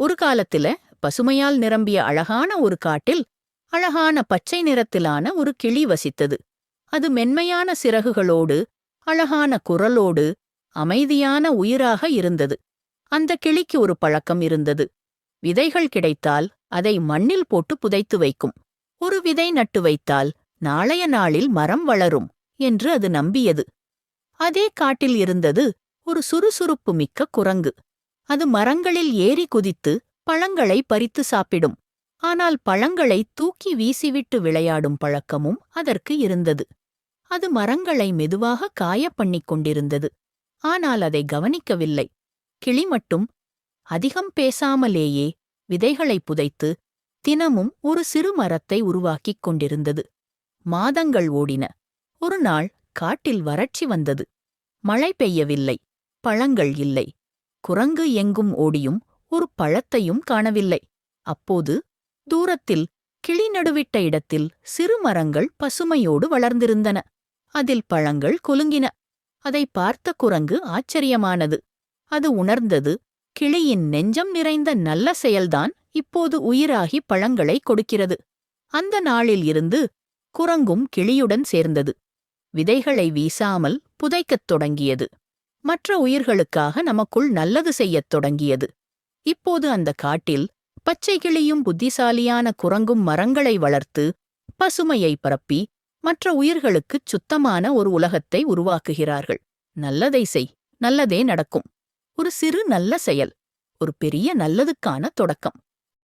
ஒரு காலத்துல பசுமையால் நிரம்பிய அழகான ஒரு காட்டில் அழகான பச்சை நிறத்திலான ஒரு கிளி வசித்தது. அது மென்மையான சிறகுகளோடு அழகான குரலோடு அமைதியான உயிராக இருந்தது. அந்த கிளிக்கு ஒரு பழக்கம் இருந்தது. விதைகள் கிடைத்தால் அதை மண்ணில் போட்டு புதைத்து வைக்கும். ஒரு விதை நட்டு வைத்தால் நாளைய நாளில் மரம் வளரும் என்று அது நம்பியது. அதே காட்டில் இருந்தது ஒரு சுறுசுறுப்பு மிக்க குரங்கு. அது மரங்களில் ஏறி குதித்து பழங்களை பறித்து சாப்பிடும். ஆனால் பழங்களை தூக்கி வீசிவிட்டு விளையாடும் பழக்கமும் அதற்கு இருந்தது. அது மரங்களை மெதுவாக காயப் பண்ணிக் கொண்டிருந்தது. ஆனால் அதை கவனிக்கவில்லை. கிளி மட்டும் அதிகம் பேசாமலேயே விதைகளை புதைத்து தினமும் ஒரு சிறு மரத்தை உருவாக்கிக் கொண்டிருந்தது. மாதங்கள் ஓடின. ஒரு நாள் காட்டில் வறட்சி வந்தது. மழை பெய்யவில்லை. பழங்கள் இல்லை. குரங்கு எங்கும் ஓடியும் ஒரு பழத்தையும் காணவில்லை. அப்போது தூரத்தில் கிளி நடுவிட்ட இடத்தில் சிறு மரங்கள் பசுமையோடு வளர்ந்திருந்தன. அதில் பழங்கள் குலுங்கின. அதை பார்த்த குரங்கு ஆச்சரியமானது. அது உணர்ந்தது கிளியின் நெஞ்சம் நிறைந்த நல்ல செயல்தான் இப்போது உயிராகி பழங்களை கொடுக்கிறது. அந்த நாளில் இருந்து குரங்கும் கிளியுடன் சேர்ந்தது. விதைகளை வீசாமல் புதைக்கத் தொடங்கியது. மற்ற உயிர்களுக்காக நமக்குள் நல்லது செய்யத் தொடங்கியது. இப்போது அந்த காட்டில் பச்சை கிளியும் புத்திசாலியான குரங்கும் மரங்களை வளர்த்து பசுமையை பரப்பி மற்ற உயிர்களுக்குச் சுத்தமான ஒரு உலகத்தை உருவாக்குகிறார்கள். நல்லதை செய் நல்லதே நடக்கும். ஒரு சிறு நல்ல செயல் ஒரு பெரிய நல்லதுக்கான தொடக்கம்.